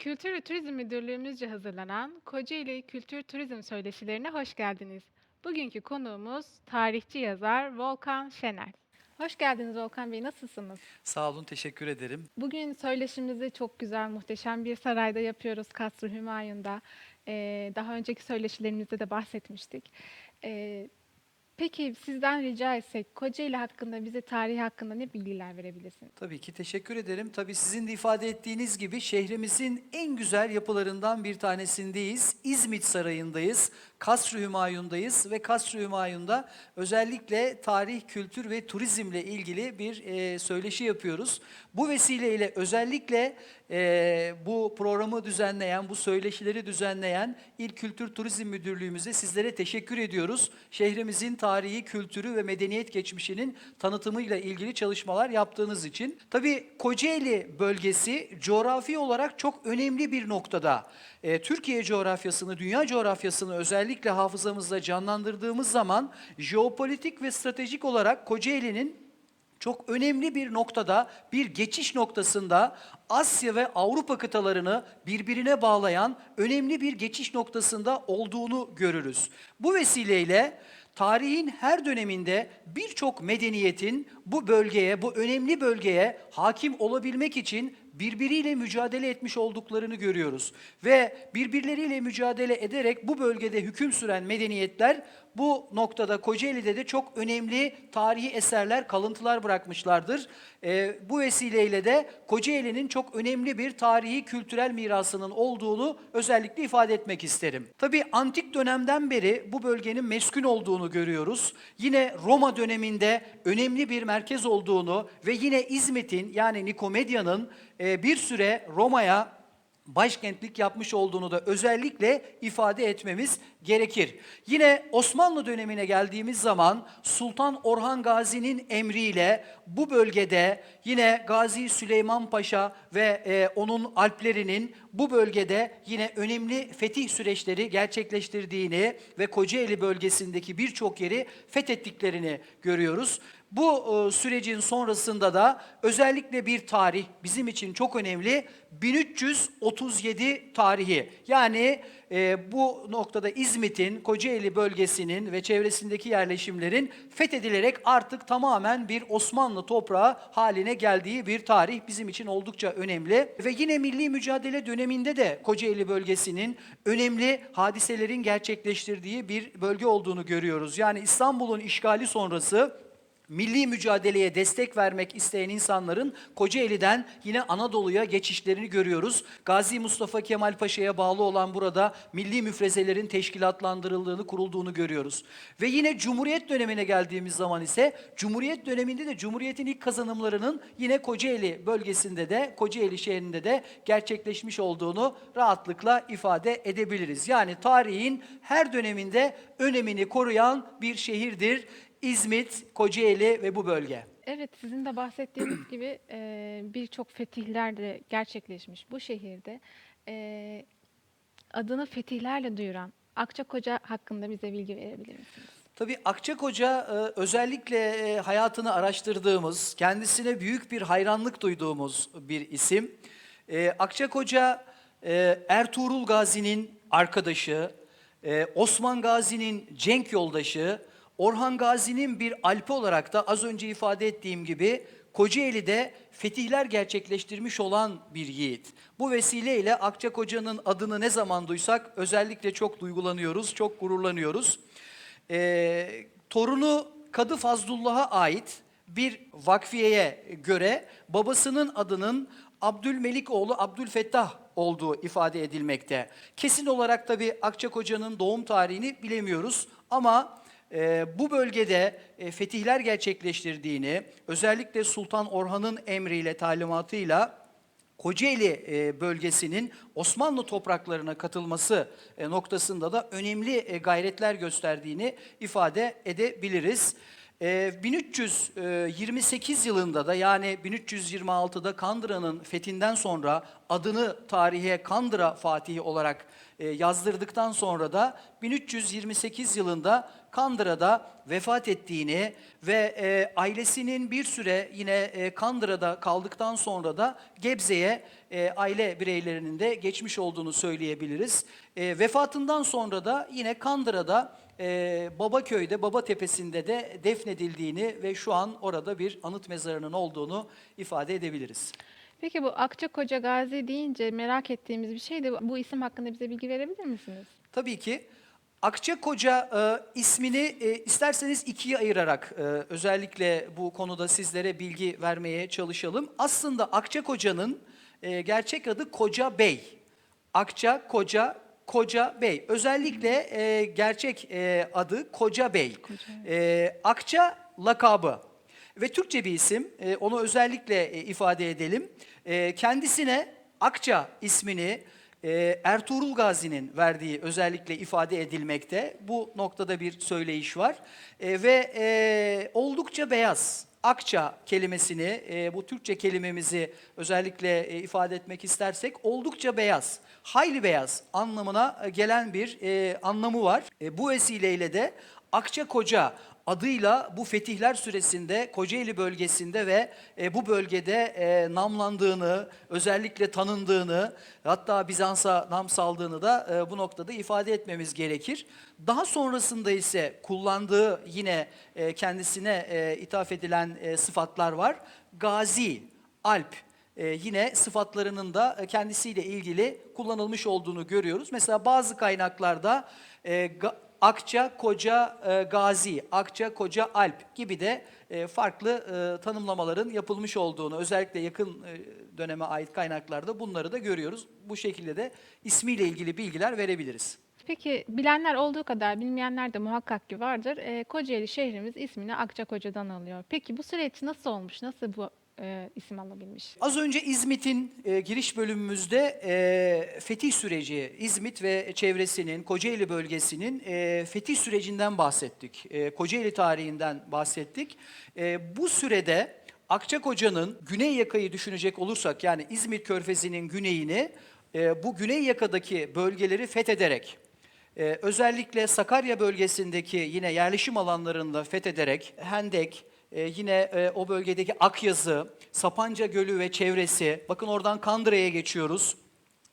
Kültür ve Turizm Müdürlüğümüzce hazırlanan Kocaeli Kültür Turizm Söyleşilerine hoş geldiniz. Bugünkü konuğumuz tarihçi yazar Volkan Şener. Hoş geldiniz Volkan Bey, nasılsınız? Sağ olun, teşekkür ederim. Bugün söyleşimizi çok güzel, muhteşem bir sarayda yapıyoruz, Kasr-ı Hümayun'da. Ee, daha önceki söyleşilerimizde de bahsetmiştik. Ee, peki sizden rica etsek, Kocaeli hakkında, bize tarihi hakkında ne bilgiler verebilirsiniz? Tabii ki teşekkür ederim. Tabii sizin de ifade ettiğiniz gibi şehrimizin en güzel yapılarından bir tanesindeyiz. İzmit Sarayı'ndayız, Kasr-ı Hümayun'dayız ve Kasr-ı Hümayun'da özellikle tarih, kültür ve turizmle ilgili bir e, söyleşi yapıyoruz. Bu vesileyle özellikle e, bu programı düzenleyen, bu söyleşileri düzenleyen İl Kültür Turizm Müdürlüğümüze sizlere teşekkür ediyoruz. Şehrimizin tarihi, kültürü ve medeniyet geçmişinin tanıtımıyla ilgili çalışmalar yaptığınız için. Tabii Kocaeli bölgesi coğrafi olarak çok önemli bir noktada. E, Türkiye coğrafyasını, dünya coğrafyasını özellikle hafızamızda canlandırdığımız zaman jeopolitik ve stratejik olarak Kocaeli'nin çok önemli bir noktada, bir geçiş noktasında Asya ve Avrupa kıtalarını birbirine bağlayan önemli bir geçiş noktasında olduğunu görürüz. Bu vesileyle tarihin her döneminde birçok medeniyetin bu bölgeye, bu önemli bölgeye hakim olabilmek için birbiriyle mücadele etmiş olduklarını görüyoruz. Ve birbirleriyle mücadele ederek bu bölgede hüküm süren medeniyetler bu noktada Kocaeli'de de çok önemli tarihi eserler, kalıntılar bırakmışlardır. Ee, bu vesileyle de Kocaeli'nin çok önemli bir tarihi kültürel mirasının olduğunu özellikle ifade etmek isterim. Tabii antik dönemden beri bu bölgenin meskun olduğunu görüyoruz. Yine Roma döneminde önemli bir merkez olduğunu ve yine İzmit'in yani Nikomedia'nın e, bir süre Roma'ya başkentlik yapmış olduğunu da özellikle ifade etmemiz gerekir. Yine Osmanlı dönemine geldiğimiz zaman Sultan Orhan Gazi'nin emriyle bu bölgede yine Gazi Süleyman Paşa ve e, onun alplerinin bu bölgede yine önemli fetih süreçleri gerçekleştirdiğini ve Kocaeli bölgesindeki birçok yeri fethettiklerini görüyoruz. Bu e, sürecin sonrasında da özellikle bir tarih bizim için çok önemli. 1337 tarihi. Yani e, bu noktada İzmit'in, Kocaeli bölgesinin ve çevresindeki yerleşimlerin fethedilerek artık tamamen bir Osmanlı toprağı haline geldiği bir tarih bizim için oldukça önemli. Ve yine milli mücadele döneminde de Kocaeli bölgesinin önemli hadiselerin gerçekleştirdiği bir bölge olduğunu görüyoruz. Yani İstanbul'un işgali sonrası milli mücadeleye destek vermek isteyen insanların Kocaeli'den yine Anadolu'ya geçişlerini görüyoruz. Gazi Mustafa Kemal Paşa'ya bağlı olan burada milli müfrezelerin teşkilatlandırıldığını, kurulduğunu görüyoruz. Ve yine Cumhuriyet dönemine geldiğimiz zaman ise Cumhuriyet döneminde de Cumhuriyet'in ilk kazanımlarının yine Kocaeli bölgesinde de, Kocaeli şehrinde de gerçekleşmiş olduğunu rahatlıkla ifade edebiliriz. Yani tarihin her döneminde önemini koruyan bir şehirdir. İzmit, Kocaeli ve bu bölge. Evet, sizin de bahsettiğiniz gibi e, birçok fetihler de gerçekleşmiş bu şehirde. E, adını fetihlerle duyuran Akçakoca hakkında bize bilgi verebilir misiniz? Tabii Akçakoca e, özellikle e, hayatını araştırdığımız, kendisine büyük bir hayranlık duyduğumuz bir isim. E, Akçakoca Ertuğrul Gazi'nin arkadaşı, Osman Gazi'nin cenk yoldaşı, Orhan Gazi'nin bir alpi olarak da az önce ifade ettiğim gibi Kocaeli'de fetihler gerçekleştirmiş olan bir yiğit. Bu vesileyle Akçakoca'nın adını ne zaman duysak özellikle çok duygulanıyoruz, çok gururlanıyoruz. Ee, torunu Kadı Fazlullah'a ait bir vakfiyeye göre babasının adının Abdülmelik oğlu Abdülfettah olduğu ifade edilmekte. Kesin olarak tabii Akçakoca'nın doğum tarihini bilemiyoruz ama e, bu bölgede e, fetihler gerçekleştirdiğini, özellikle Sultan Orhan'ın emriyle, talimatıyla Kocaeli e, bölgesinin Osmanlı topraklarına katılması e, noktasında da önemli e, gayretler gösterdiğini ifade edebiliriz. E, 1328 yılında da yani 1326'da Kandıra'nın fethinden sonra adını tarihe Kandıra Fatihi olarak e, yazdırdıktan sonra da 1328 yılında Kandıra'da vefat ettiğini ve e, ailesinin bir süre yine e, Kandıra'da kaldıktan sonra da Gebze'ye e, aile bireylerinin de geçmiş olduğunu söyleyebiliriz. E, vefatından sonra da yine Kandıra'da e, Babaköy'de, Baba Tepesi'nde de defnedildiğini ve şu an orada bir anıt mezarının olduğunu ifade edebiliriz. Peki bu Akçakoca Gazi deyince merak ettiğimiz bir şey de bu isim hakkında bize bilgi verebilir misiniz? Tabii ki Akçakoca e, ismini e, isterseniz ikiye ayırarak e, özellikle bu konuda sizlere bilgi vermeye çalışalım. Aslında Akçakoca'nın e, gerçek adı Koca Bey. Akça Koca Koca Bey. Özellikle e, gerçek e, adı Koca Bey. E, Akça lakabı. Ve Türkçe bir isim, e, onu özellikle e, ifade edelim. E, kendisine Akça ismini e, Ertuğrul Gazi'nin verdiği özellikle ifade edilmekte. Bu noktada bir söyleyiş var. E, ve e, oldukça beyaz. Akça kelimesini, e, bu Türkçe kelimemizi özellikle e, ifade etmek istersek oldukça beyaz, hayli beyaz anlamına e, gelen bir e, anlamı var. E, bu vesileyle de Akça Koca adıyla bu fetihler süresinde Kocaeli bölgesinde ve e, bu bölgede e, namlandığını, özellikle tanındığını, hatta Bizans'a nam saldığını da e, bu noktada ifade etmemiz gerekir. Daha sonrasında ise kullandığı yine e, kendisine e, ithaf edilen e, sıfatlar var. Gazi, Alp, e, yine sıfatlarının da e, kendisiyle ilgili kullanılmış olduğunu görüyoruz. Mesela bazı kaynaklarda e, Akça, Koca, e, Gazi, Akça, Koca, Alp gibi de e, farklı e, tanımlamaların yapılmış olduğunu, özellikle yakın e, döneme ait kaynaklarda bunları da görüyoruz. Bu şekilde de ismiyle ilgili bilgiler verebiliriz. Peki bilenler olduğu kadar bilmeyenler de muhakkak ki vardır. Ee, Kocaeli şehrimiz ismini Akçakoca'dan alıyor. Peki bu süreç nasıl olmuş? Nasıl bu e, isim alabilmiş? Az önce İzmit'in e, giriş bölümümüzde e, fetih süreci, İzmit ve çevresinin, Kocaeli bölgesinin e, fetih sürecinden bahsettik. E, Kocaeli tarihinden bahsettik. E, bu sürede Akçakoca'nın güney yakayı düşünecek olursak yani İzmit Körfezi'nin güneyini e, bu güney yakadaki bölgeleri fethederek ee, özellikle Sakarya bölgesindeki yine yerleşim alanlarında fethederek Hendek, e, yine e, o bölgedeki Akyazı, Sapanca Gölü ve çevresi, bakın oradan Kandıra'ya geçiyoruz.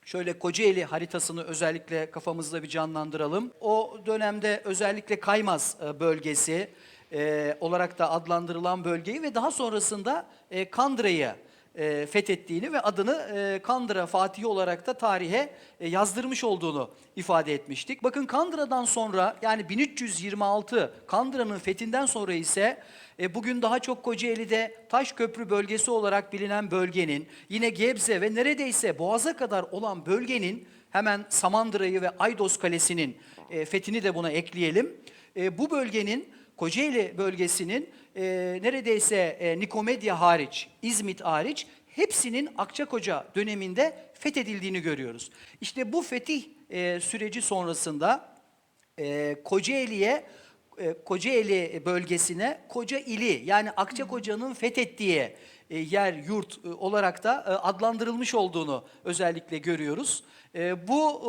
Şöyle Kocaeli haritasını özellikle kafamızda bir canlandıralım. O dönemde özellikle Kaymaz e, bölgesi e, olarak da adlandırılan bölgeyi ve daha sonrasında e, Kandıra'yı e, fethettiğini ve adını e, Kandıra Fatihi olarak da tarihe e, yazdırmış olduğunu ifade etmiştik. Bakın Kandıra'dan sonra yani 1326 Kandıra'nın fethinden sonra ise e, bugün daha çok Kocaeli'de Taşköprü bölgesi olarak bilinen bölgenin yine Gebze ve neredeyse Boğaz'a kadar olan bölgenin hemen Samandıra'yı ve Aydos Kalesi'nin e, fethini de buna ekleyelim. E, bu bölgenin Kocaeli bölgesinin e, neredeyse e, Nikomedya hariç, İzmit hariç hepsinin Akçakoca döneminde fethedildiğini görüyoruz. İşte bu fetih e, süreci sonrasında e, Kocaeli'ye e, Kocaeli bölgesine Koca ili yani Akçakoca'nın fethettiği yer yurt e, olarak da e, adlandırılmış olduğunu özellikle görüyoruz. E, Bu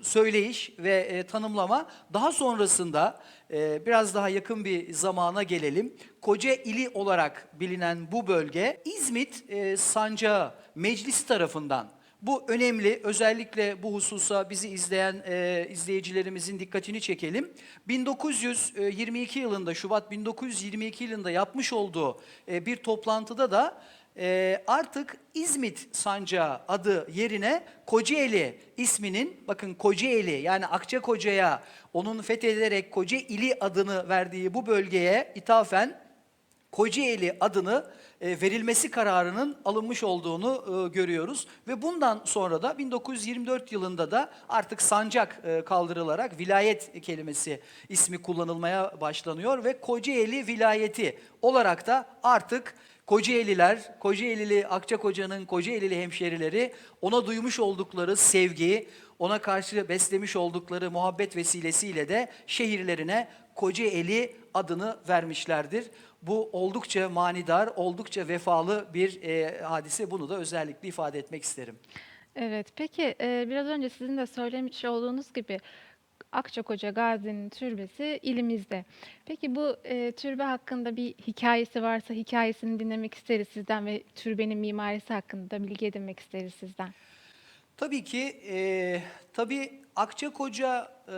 e, söyleyiş ve e, tanımlama daha sonrasında e, biraz daha yakın bir zamana gelelim. Koca ili olarak bilinen bu bölge İzmit e, Sancağı Meclisi tarafından bu önemli. Özellikle bu hususa bizi izleyen e, izleyicilerimizin dikkatini çekelim. 1922 yılında, Şubat 1922 yılında yapmış olduğu e, bir toplantıda da e, artık İzmit Sancağı adı yerine Kocaeli isminin, bakın Kocaeli yani Akçakoca'ya onun fethederek Kocaeli adını verdiği bu bölgeye ithafen Kocaeli adını e, verilmesi kararının alınmış olduğunu e, görüyoruz. Ve bundan sonra da 1924 yılında da artık sancak e, kaldırılarak vilayet kelimesi ismi kullanılmaya başlanıyor ve Kocaeli vilayeti olarak da artık Kocaeliler, Kocaelili Akçakoca'nın Kocaelili hemşerileri ona duymuş oldukları sevgi, ona karşı beslemiş oldukları muhabbet vesilesiyle de şehirlerine Kocaeli adını vermişlerdir. Bu oldukça manidar, oldukça vefalı bir e, hadise. Bunu da özellikle ifade etmek isterim. Evet, peki e, biraz önce sizin de söylemiş olduğunuz gibi Akçakoca Gazi'nin türbesi ilimizde. Peki bu e, türbe hakkında bir hikayesi varsa hikayesini dinlemek isteriz sizden ve türbenin mimarisi hakkında da bilgi edinmek isteriz sizden. Tabii ki, e, tabii Akçakoca e,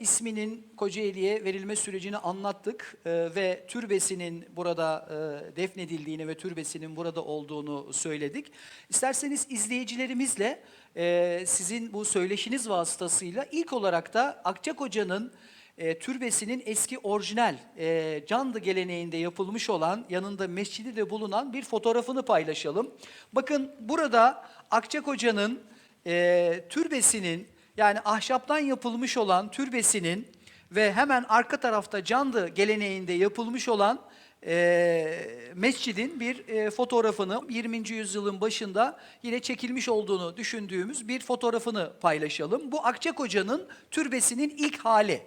isminin Kocaeli'ye verilme sürecini anlattık e, ve türbesinin burada e, defnedildiğini ve türbesinin burada olduğunu söyledik. İsterseniz izleyicilerimizle e, sizin bu söyleşiniz vasıtasıyla ilk olarak da Akçakoca'nın e, türbesinin eski orijinal e, Candı geleneğinde yapılmış olan yanında mescidi de bulunan bir fotoğrafını paylaşalım. Bakın burada Akçakoca'nın e, türbesinin yani ahşaptan yapılmış olan türbesinin ve hemen arka tarafta Candı geleneğinde yapılmış olan e, mescidin bir e, fotoğrafını 20. yüzyılın başında yine çekilmiş olduğunu düşündüğümüz bir fotoğrafını paylaşalım. Bu Akçakoca'nın türbesinin ilk hali.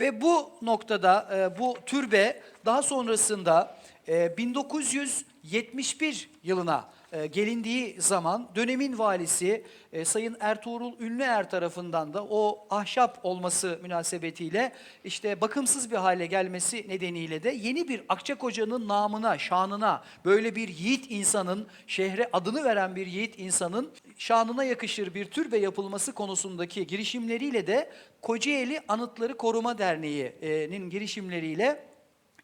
Ve bu noktada e, bu türbe daha sonrasında e, 1971 yılına e, gelindiği zaman dönemin valisi e, Sayın Ertuğrul Ünlüer tarafından da o ahşap olması münasebetiyle işte bakımsız bir hale gelmesi nedeniyle de yeni bir Akçakoca'nın namına, şanına böyle bir yiğit insanın, şehre adını veren bir yiğit insanın şanına yakışır bir türbe yapılması konusundaki girişimleriyle de Kocaeli Anıtları Koruma Derneği'nin girişimleriyle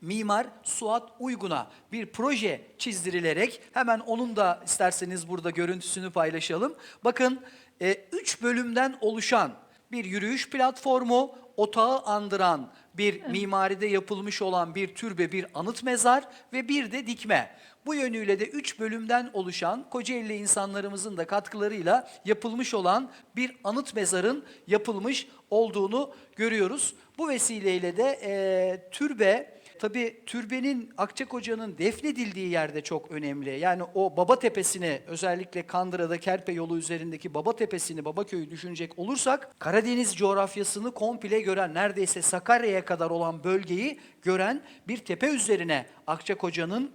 Mimar Suat Uygun'a bir proje çizdirilerek hemen onun da isterseniz burada görüntüsünü paylaşalım. Bakın e, üç bölümden oluşan bir yürüyüş platformu, otağı andıran bir mimaride yapılmış olan bir türbe, bir anıt mezar ve bir de dikme. Bu yönüyle de üç bölümden oluşan Kocaeli insanlarımızın da katkılarıyla yapılmış olan bir anıt mezarın yapılmış olduğunu görüyoruz. Bu vesileyle de e, türbe Tabii türbenin Akçakoca'nın defnedildiği yerde çok önemli. Yani o Baba Tepesi'ni özellikle Kandıra'da Kerpe yolu üzerindeki Baba Tepesi'ni, Babaköy'ü düşünecek olursak Karadeniz coğrafyasını komple gören neredeyse Sakarya'ya kadar olan bölgeyi gören bir tepe üzerine Akçakoca'nın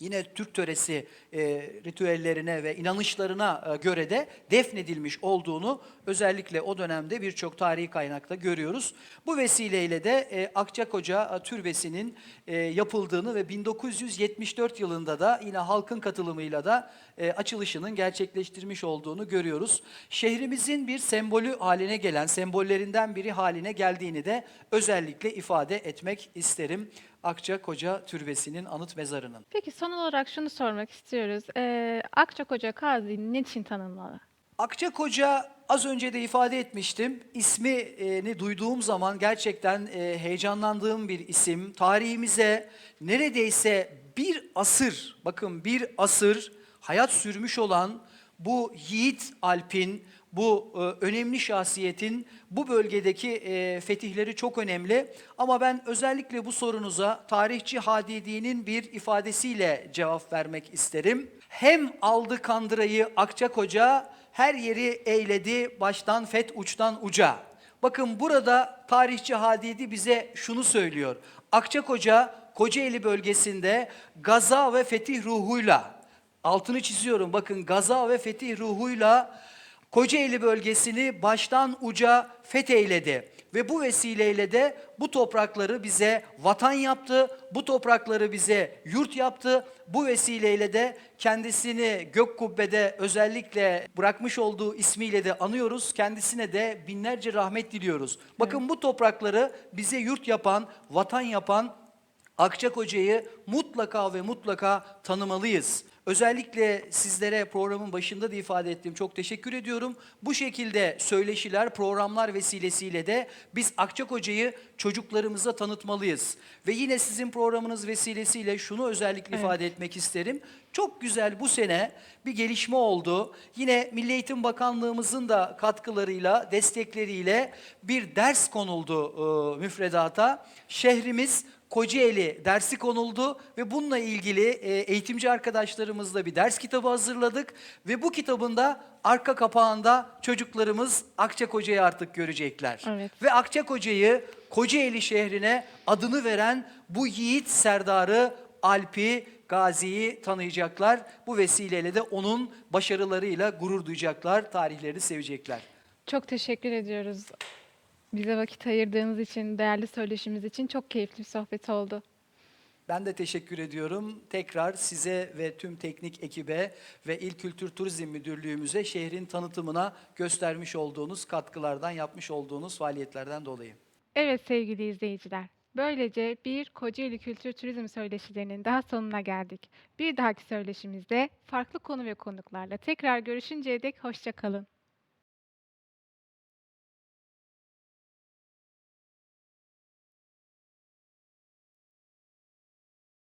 yine Türk töresi e, ritüellerine ve inanışlarına e, göre de defnedilmiş olduğunu özellikle o dönemde birçok tarihi kaynakta görüyoruz. Bu vesileyle de e, Akçakoca e, Türbesi'nin e, yapıldığını ve 1974 yılında da yine halkın katılımıyla da e, açılışının gerçekleştirmiş olduğunu görüyoruz. Şehrimizin bir sembolü haline gelen, sembollerinden biri haline geldiğini de özellikle ifade etmek isterim. Akçakoca Türbesi'nin anıt mezarının. Peki son olarak şunu sormak istiyoruz. Ee, Akçakoca Gazi niçin tanınmalı? Akçakoca az önce de ifade etmiştim. İsmini duyduğum zaman gerçekten e, heyecanlandığım bir isim. Tarihimize neredeyse bir asır, bakın bir asır hayat sürmüş olan bu Yiğit Alp'in, bu e, önemli şahsiyetin bu bölgedeki e, fetihleri çok önemli. Ama ben özellikle bu sorunuza tarihçi Hadidi'nin bir ifadesiyle cevap vermek isterim. Hem aldı Kandıra'yı Akçakoca, her yeri eyledi baştan fet uçtan uca. Bakın burada tarihçi Hadidi bize şunu söylüyor. Akçakoca, Kocaeli bölgesinde gaza ve fetih ruhuyla, altını çiziyorum bakın gaza ve fetih ruhuyla Kocaeli bölgesini baştan uca fetheyledi. Ve bu vesileyle de bu toprakları bize vatan yaptı, bu toprakları bize yurt yaptı. Bu vesileyle de kendisini gök kubbede özellikle bırakmış olduğu ismiyle de anıyoruz. Kendisine de binlerce rahmet diliyoruz. Bakın bu toprakları bize yurt yapan, vatan yapan Akçakoca'yı mutlaka ve mutlaka tanımalıyız. Özellikle sizlere programın başında da ifade ettiğim çok teşekkür ediyorum. Bu şekilde söyleşiler, programlar vesilesiyle de biz Akçakoca'yı çocuklarımıza tanıtmalıyız. Ve yine sizin programınız vesilesiyle şunu özellikle Evet. ifade etmek isterim. Çok güzel bu sene bir gelişme oldu. Yine Milli Eğitim Bakanlığımızın da katkılarıyla, destekleriyle bir ders konuldu e, müfredata. Şehrimiz Kocaeli dersi konuldu ve bununla ilgili e, eğitimci arkadaşlarımızla bir ders kitabı hazırladık ve bu kitabında arka kapağında çocuklarımız Akçakoca'yı artık görecekler. Evet. Ve Akçakoca'yı Kocaeli şehrine adını veren bu yiğit serdarı Alp'i, Gazi'yi tanıyacaklar. Bu vesileyle de onun başarılarıyla gurur duyacaklar, tarihlerini sevecekler. Çok teşekkür ediyoruz. Bize vakit ayırdığınız için, değerli söyleşimiz için çok keyifli bir sohbet oldu. Ben de teşekkür ediyorum. Tekrar size ve tüm teknik ekibe ve İl Kültür Turizm Müdürlüğümüze şehrin tanıtımına göstermiş olduğunuz katkılardan, yapmış olduğunuz faaliyetlerden dolayı. Evet sevgili izleyiciler. Böylece bir Kocaeli Kültür Turizm Söyleşilerinin daha sonuna geldik. Bir dahaki söyleşimizde farklı konu ve konuklarla tekrar görüşünceye dek hoşça kalın.